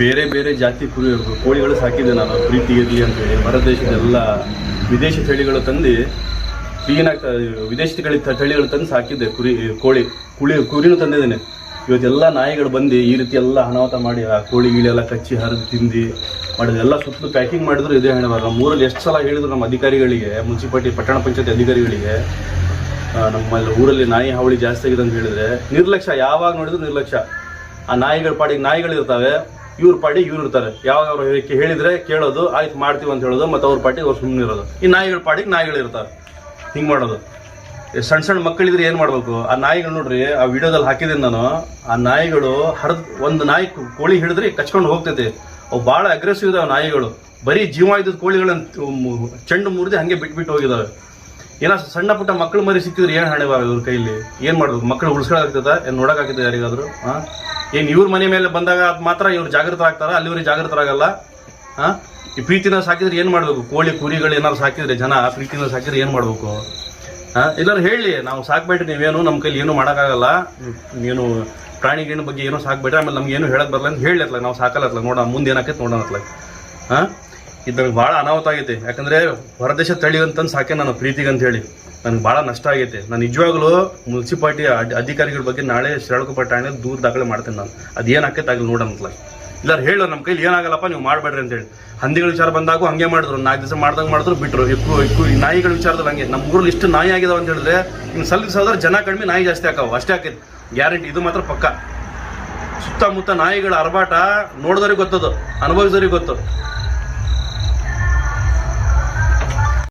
ಬೇರೆ ಬೇರೆ ಜಾತಿ ಕುರಿ ಕೋಳಿಗಳು ಸಾಕಿದ್ದೆ ನಾನು. ಪ್ರೀತಿ ಇರಲಿ ಅಂತೇಳಿ ಹೊರ ದೇಶದೆಲ್ಲ ವಿದೇಶಿ ತಳಿಗಳು ತಂದು ಈಗಿನಾಗ್ತಾ ವಿದೇಶಿ ತಳಿ ತಳಿಗಳು ತಂದು ಸಾಕಿದ್ದೆ. ಕುರಿ, ಕೋಳಿ, ಕುಳಿ, ಕುರಿನೂ ತಂದಿದ್ದೇನೆ. ಇವತ್ತೆಲ್ಲ ನಾಯಿಗಳು ಬಂದು ಈ ರೀತಿ ಎಲ್ಲ ಅನಾಹುತ ಮಾಡಿ ಆ ಕೋಳಿ ಗಿಳಿ ಎಲ್ಲ ಕಚ್ಚಿ ಹರಿದು ತಿಂದು ಮಾಡಿದ್ರು ಎಲ್ಲ ಸುತ್ತಲೂ ಪ್ಯಾಕಿಂಗ್ ಮಾಡಿದ್ರು ಇದೇ ಹಣೆ. ನಮ್ಮ ಊರಲ್ಲಿ ಎಷ್ಟು ಸಲ ಹೇಳಿದ್ರು ನಮ್ಮ ಅಧಿಕಾರಿಗಳಿಗೆ, ಮುನ್ಸಿಪಾಲ್ಟಿ, ಪಟ್ಟಣ ಪಂಚಾಯತ್ ಅಧಿಕಾರಿಗಳಿಗೆ ನಮ್ಮ ಊರಲ್ಲಿ ನಾಯಿ ಹಾವಳಿ ಜಾಸ್ತಿ ಆಗಿದೆ ಅಂತ ಹೇಳಿದ್ರೆ ನಿರ್ಲಕ್ಷ್ಯ. ಯಾವಾಗ ನೋಡಿದ್ರು ನಿರ್ಲಕ್ಷ್ಯ. ಆ ನಾಯಿಗಳ ಪಾಡಿಗೆ ನಾಯಿಗಳು ಇರ್ತಾವೆ. ಇವ್ರ ಪಾಡಿಗೆ ಇವ್ರು ಇರ್ತಾರೆ. ಯಾವಾಗ ಹೇಳಿದ್ರೆ ಕೇಳೋದು, ಆಯ್ತು ಮಾಡ್ತೀವಿ ಅಂತ ಹೇಳೋದು, ಮತ್ತು ಅವ್ರ ಪಾಟಿಗೆ ಅವ್ರು ಸುಮ್ಮನೆ ಇರೋದು. ಈ ನಾಯಿಗಳ ಪಾಡಿಗೆ ನಾಯಿಗಳು ಇರ್ತಾರೆ. ಹಿಂಗೆ ಮಾಡೋದು. ಸಣ್ಣ ಸಣ್ಣ ಮಕ್ಕಳಿದ್ರೆ ಏನು ಮಾಡಬೇಕು? ಆ ನಾಯಿಗಳು ನೋಡ್ರಿ, ಆ ವಿಡಿಯೋದಲ್ಲಿ ಹಾಕಿದ್ದೀನಿ ನಾನು. ಆ ನಾಯಿಗಳು ಹರಿದ್, ಒಂದು ನಾಯಿ ಕೋಳಿ ಹಿಡಿದ್ರೆ ಕಚ್ಕೊಂಡು ಹೋಗ್ತೈತಿ. ಅವು ಭಾಳ ಅಗ್ರೆಸಿವ್ ಇದಾವೆ ನಾಯಿಗಳು. ಬರೀ ಜೀವ ಇದ್ದದ ಕೋಳಿಗಳನ್ನ ಚೆಂಡು ಮುರಿದು ಹಂಗೆ ಬಿಟ್ಬಿಟ್ಟು ಹೋಗಿದಾವೆ. ಏನೋ ಸಣ್ಣ ಪುಟ್ಟ ಮಕ್ಕಳು ಮರಿ ಸಿಕ್ಕಿದ್ರೆ ಏನು ಹಣೆ ಇವ್ರ ಕೈಲಿ? ಏನು ಮಾಡ್ಬೇಕು? ಮಕ್ಕಳು ಉಳಿಸ್ಕೊಳಕ್ತದ ಏನು ನೋಡೋಕ್ಕಾಗ್ತದೆ ಯಾರಿಗಾದ್ರು? ಹಾಂ ಏನು ಇವ್ರ ಮನೆ ಮೇಲೆ ಬಂದಾಗ ಅದ್ ಮಾತ್ರ ಇವ್ರು ಜಾಗೃತ ಆಗ್ತಾರ ಅಲ್ಲಿವ್ರಿಗೆ ಜಾಗೃತರಾಗಲ್ಲ? ಹಾಂ ಈ ಪ್ರೀತಿನ ಸಾಕಿದ್ರೆ ಏನು ಮಾಡಬೇಕು? ಕೋಳಿ ಕುರಿಗಳು ಏನಾದ್ರು ಸಾಕಿದ್ರೆ ಜನ ಪ್ರೀತಿನ ಸಾಕಿದ್ರೆ ಏನು ಮಾಡಬೇಕು? ಹಾಂ ಎಲ್ಲರೂ ಹೇಳಿ, ನಾವು ಸಾಕ್ಬೇಡ್ರಿ ನೀವೇನು ನಮ್ಮ ಕೈಲಿ ಏನು ಮಾಡೋಕ್ಕಾಗಲ್ಲ. ನೀನು ಪ್ರಾಣಿ ಗಿಣಿ ಬಗ್ಗೆ ಏನೋ ಸಾಕ್ಬೇಡ್ರಿ, ಆಮೇಲೆ ನಮ್ಗೆ ಏನು ಹೇಳಕ್ ಬರಲ್ಲ ಅಂತ ಹೇಳಿರ್ಲ ನಾವು ಸಾಕಲ್ಲತ್ಲ ನೋಡೋಣ, ಮುಂದೆ ಏನಾಕೈತೆ ನೋಡೋಣತ್ಲ. ಹಾಂ ಇದ್ರಲ್ಲಿ ಭಾಳ ಅನಾಹುತ ಆಗೈತೆ. ಯಾಕಂದರೆ ಹೊರದೇಶ ತಳಿ ಅಂತಂದು ಸಾಕೆ ನಾನು ಪ್ರೀತಿಗೆ ಅಂತ ಹೇಳಿ. ನನಗೆ ಭಾಳ ನಷ್ಟ ಆಗೈತೆ. ನಾನು ನಿಜವಾಗ್ಲೂ ಮುನ್ಸಿಪಾಲ್ಟಿ ಅಧಿಕಾರಿಗಳ ಬಗ್ಗೆ ನಾಳೆ ಶ್ರೀರಂಗಪಟ್ಟ ಠಾಣೆ ದೂರ ದಾಖಲೆ ಮಾಡ್ತೇನೆ ನಾನು. ಅದೇನು ಆಕೈತೆ ಆಗಲಿ ನೋಡೋಣತ್ಲ ಇಲ್ಲ ಹೇಳು ನಮ್ಮ ಕೈಲಿ ಏನಾಗಲ್ಲಪ್ಪ ನೀವು ಮಾಡಬೇಡ್ರಿ ಅಂತೇಳಿ ಹಂದಿಗಳ ವಿಚಾರ ಬಂದಾಗೂ ಹಂಗೆ ಮಾಡಿದ್ರು. ನಾಲ್ಕು ದಿವಸ ಮಾಡ್ದಂಗೆ ಮಾಡಿದ್ರು ಬಿಟ್ಟರು ಇಕ್ಕು ಇಕ್ಕು ನಾಯಿಗಳ ವಿಚಾರದಲ್ಲಿ ಹಂಗೆ. ನಮ್ಮ ಊರಲ್ಲಿ ಇಷ್ಟು ನಾಯಿ ಆಗಿದಾವೆ ಅಂತ ಹೇಳಿದ್ರೆ ಇನ್ನು ಸಲ್ಲಿಸೋದ್ರೆ ಜನ ಕಡಿಮೆ ನಾಯಿ ಜಾಸ್ತಿ ಹಾಕವು. ಅಷ್ಟೇ ಹಾಕಿದ್ ಗ್ಯಾರಂಟಿ. ಇದು ಮಾತ್ರ ಪಕ್ಕ. ಸುತ್ತಮುತ್ತ ನಾಯಿಗಳ ಅರಬಾಟ ನೋಡಿದವ್ರಿಗೆ ಗೊತ್ತದು. ಅನುಭವಿಸೋರಿಗೆ ಗೊತ್ತು.